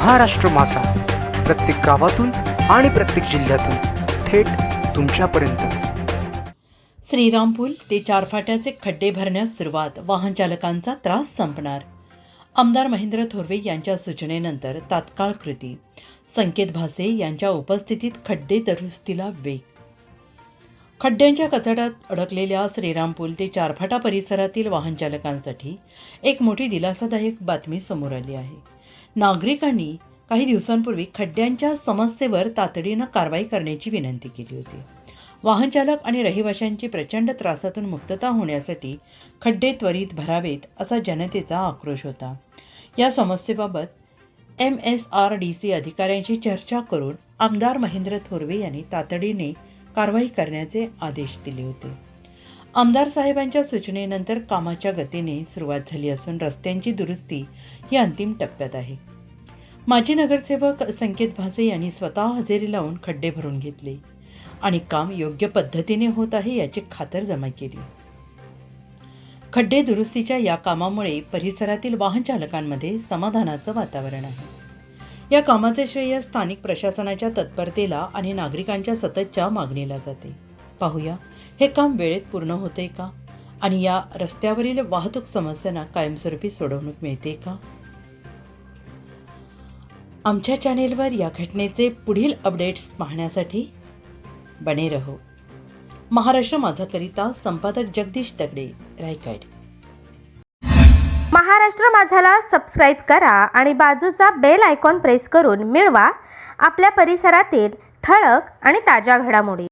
महाराष्ट्र मासा प्रत्येक गावातून आणि प्रत्येक जिल्ह्यातून थेट तुमच्यापर्यंत. श्रीरामपूल ते चारफाट्याचे खड्डे भरण्यास सुरुवात. वाहन चालकांचा त्रास संपणार. आमदार महेंद्र थोरवे यांच्या सूचनेनंतर तात्काळ कृती. संकेत भासे यांच्या उपस्थितीत खड्डे दुरुस्तीला वेग. खड्ड्यांच्या कचड्यात अडकलेल्या श्रीरामपूल ते चारफाटा परिसरातील वाहन चालकांसाठी एक मोठी दिलासादायक बातमी समोर आली आहे. नागरिकांनी काही दिवसांपूर्वी खड्ड्यांच्या समस्येवर तातडीनं कारवाई करण्याची विनंती केली होती. वाहनचालक आणि रहिवाशांची प्रचंड त्रासातून मुक्तता होण्यासाठी खड्डे त्वरित भरावेत असा जनतेचा आक्रोश होता. या समस्येबाबत M S R D C अधिकाऱ्यांशी चर्चा करून आमदार महेंद्र थोरवे यांनी तातडीने कारवाई करण्याचे आदेश दिले होते. आमदार साहेबांच्या सूचनेनंतर कामाच्या गतीने सुरुवात झाली असून रस्त्यांची दुरुस्ती ही अंतिम टप्प्यात आहे. माजी नगरसेवक संकेत भासे यांनी स्वतः हजेरी लावून खड्डे भरून घेतले आणि काम योग्य पद्धतीने होत आहे याची खातरजमा केली. खड्डे दुरुस्तीच्या या कामामुळे परिसरातील वाहन चालकांमध्ये समाधानाचं वातावरण आहे. या कामाचे श्रेय स्थानिक प्रशासनाच्या तत्परतेला आणि नागरिकांच्या सततच्या मागणीला जाते. पाहूया. हे काम वेळेत पूर्ण होते का? आणि या रस्त्यावरील वाहतूक समस्यांना कायमस्वरूपी सोडवणूक मिळते का? आमच्या चॅनेलवर या घटनेचे पुढील अपडेट्स पाहण्यासाठी बने रहो. महाराष्ट्र माझाकरिता संपादक जगदीश दगडे रायगड. महाराष्ट्र माझाला सबस्क्राईब करा आणि बाजूचा बेल आयकॉन प्रेस करून मिळवा आपल्या परिसरातील ठळक आणि ताज्या घडामोडी.